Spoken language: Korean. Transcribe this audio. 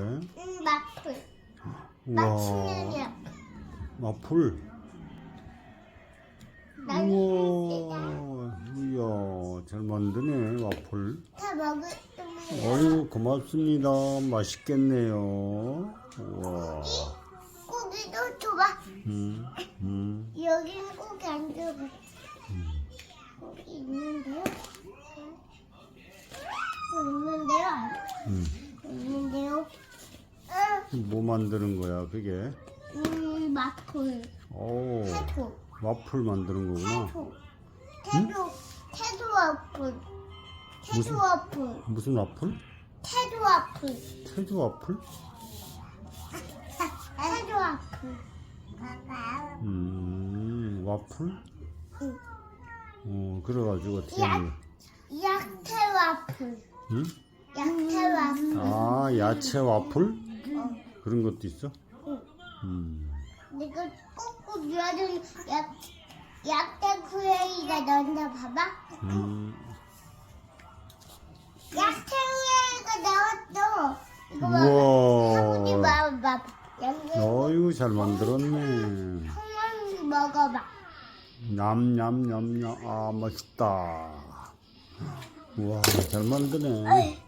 응, 마플. 우와. 마플. 난 우와. 이야, 잘 만드네, 와플. 다 먹을 거면 어유 고맙습니다. 맛있겠네요. 우와. 고기도 줘봐. 음, 음. 여기는 고기 안 줘봐. 고기 있는데요? 있는데요? 음. 뭐 만드는 거야, 그게? 음, 마플. 오, 태도. 와플 만드는 거구나. 태도. 태도. 태도 와플. 태도 무슨- 와플. 무슨 와플? 태도 와플. 태주 와플? 태도 와플. 음, 와플? 응. 어, 그래가지고 어떻게 야. 하는 거야? 약태 와플. 응? 약태 와플. 아, 야채 와플? 어. 그런 것도 있어? 응. 음. 내가 꼭꼭 누워준 약, 약대 쿠레이가 넣었나 봐봐. 음. 약대 쿠레이가 넣었어. 이거 봐봐. 우와. 봐봐. 약대 어이구, 잘 만들었네. 한번 먹어봐. 냠냠냠냠. 아, 맛있다. 우와, 잘 만드네. 어이,